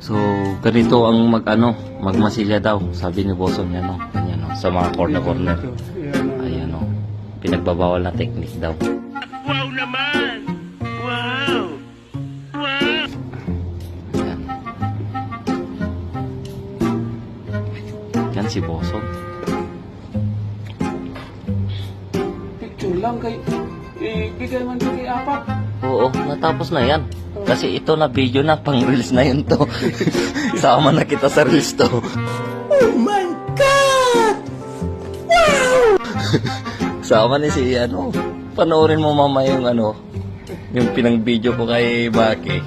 So, ganito ang mag ano, magmasilya daw, sabi ni Boson yan no. Ganyan no, sa mga corner corner. Yan. Ayan no. Pinagbabawal na technique daw. Wow naman! Wow! Wow! Yan. Yan si Boson. Picture lang kay... Ibigay man kay apat. Oo, natapos na yan. Kasi ito na video na, pang reels na yun to. Sama na kita sa reels to. Oh my God! Wow! Sama ni si ano, panoorin mo mama yung ano, yung pinang video ko kay Baki.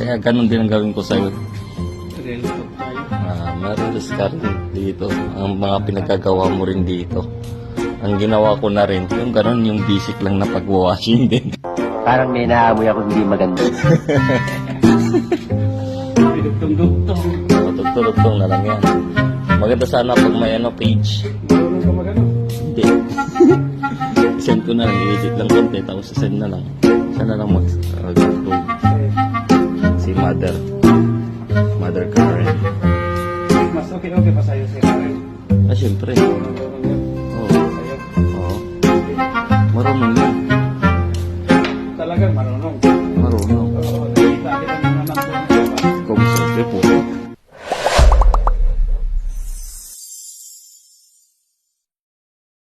Kaya ganun din ang gawin ko sa'yo. Talk tayo. Ah, marilis ka rin dito. Ang mga pinagkagawa mo rin dito. Ang ginawa ko na rin, yung ganun, yung basic lang na pag-washing din. Parang may naamoy ako hindi maganda. Pinagtong-dugtong. Matutulog-tong na lang yan. Maganda sana pag may ano page. Marunong ka magano. Hindi. send ko na lang. I-edit lang konti. Tapos send na lang. Siya na lang mag upload. Si Mother. Mother Karen. Mas okay-okay pa sa'yo si Karen. Ah, syempre.